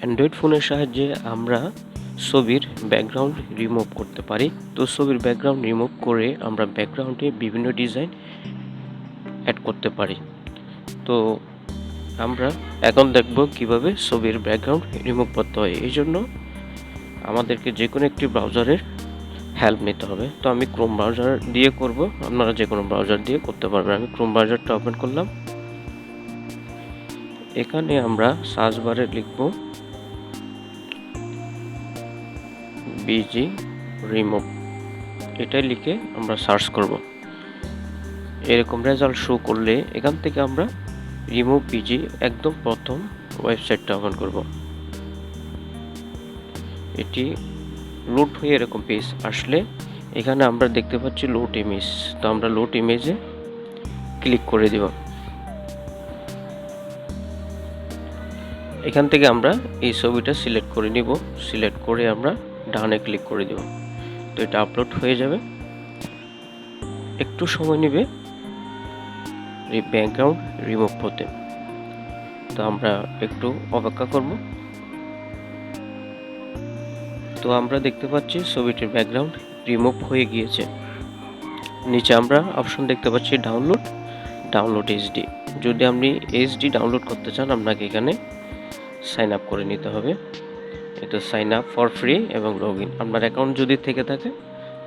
Android ফোনের সাহায্যে আমরা ছবির ব্যাকগ্রাউন্ড রিমুভ করতে পারি। তো ছবির ব্যাকগ্রাউন্ড রিমুভ করে আমরা ব্যাকগ্রাউন্ডে বিভিন্ন ডিজাইন অ্যাড করতে পারি। তো আমরা এখন দেখব কীভাবে ছবির ব্যাকগ্রাউন্ড রিমুভ করতে হয়। এই জন্য আমাদেরকে যে কোনো একটি ব্রাউজারের হেল্প নিতে হবে। তো আমি ক্রোম ব্রাউজার দিয়ে করব। আপনারা যে কোনো ব্রাউজার দিয়ে করতে পারবেন। আমি ক্রোম ব্রাউজারটা ওপেন করলাম। এখানে আমরা সার্চ বারে লিখব বিজি রিমুভ এটাই লিখে আমরা সার্চ করব। এরকম রেজাল্ট শো করলে এখান থেকে আমরা রিমুভ বিজি একদম প্রথম ওয়েবসাইটটা ওপেন করব। এটি লোড হয়ে এরকম পেজ আসলে এখানে আমরা দেখতে পাচ্ছি লোড ইমেজ তো আমরা লোড ইমেজে ক্লিক করে দেব। এখান থেকে আমরা এই ছবিটা সিলেক্ট করে নিব। সিলেক্ট করে আমরা ডানে ক্লিক করে দেব তো এটা আপলোড হয়ে যাবে। একটু সময় নেবে ব্যাকগ্রাউন্ড রিমুভ হতে। তো আমরা একটু অপেক্ষা করব। তো আমরা দেখতে পাচ্ছি ছবিটির ব্যাকগ্রাউন্ড রিমুভ হয়ে গিয়েছে। নিচে আমরা অপশন দেখতে পাচ্ছি ডাউনলোড ডাউনলোড এইচডি যদি আপনি এইচডি ডাউনলোড করতে চান, আপনাকে এখানে সাইন আপ করে নিতে হবে। এটা সাইন আপ ফর ফ্রি এবং লগ ইন আপনার অ্যাকাউন্ট যদি থেকে থাকে,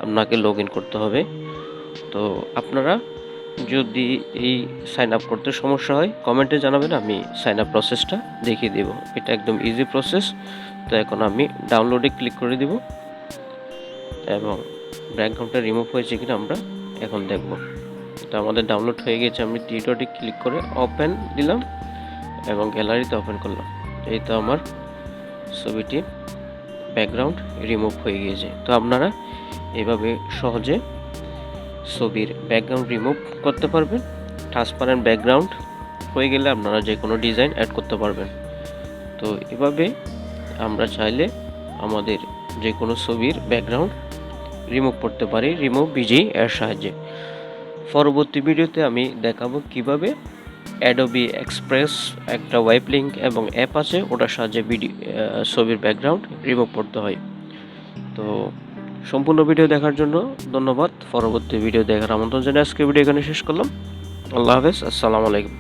আপনাকে লগ ইন করতে হবে। তো আপনারা যদি এই সাইন আপ করতে সমস্যা হয় কমেন্টে জানাবেন, আমি সাইন আপ প্রসেসটা দেখিয়ে দেব। এটা একদম ইজি প্রসেস তো এখন আমি ডাউনলোডে ক্লিক করে দিব এবং ব্যাকগ্রাউন্ডটা রিমুভ হয়েছে কিনা আমরা এখন দেখব। তো আমাদের ডাউনলোড হয়ে গেছে, আমি টি ক্লিক করে ওপেন দিলাম এবং গ্যালারিতে ওপেন করলাম। এই তো আমার ছবিটি ব্যাকগ্রাউন্ড রিমুভ হয়ে গিয়েছে। তো আপনারা এভাবে সহজে ছবির ব্যাকগ্রাউন্ড রিমুভ করতে পারবেন। ট্রান্সপারেন্ট ব্যাকগ্রাউন্ড হয়ে গেলে আপনারা যে কোনো ডিজাইন অ্যাড করতে পারবেন। তো এভাবে আমরা চাইলে আমাদের যে কোনো ছবির ব্যাকগ্রাউন্ড রিমুভ করতে পারি। রিমুভ বিজি এর সাহায্যে। পরবর্তী ভিডিওতে আমি দেখাবো কীভাবে অ্যাডোবি এক্সপ্রেস একটা ওয়েব লিঙ্ক এবং অ্যাপ আছে, ওটার সাহায্যে ভিডিও ছবির ব্যাকগ্রাউন্ড রিমুভ করতে হয়। তো সম্পূর্ণ ভিডিও দেখার জন্য ধন্যবাদ। পরবর্তী ভিডিও দেখার আমন্ত্রণ জানিয়ে আজকে ভিডিও এখানে শেষ করলাম। আল্লাহ হাফেজ, আসসালামু আলাইকুম।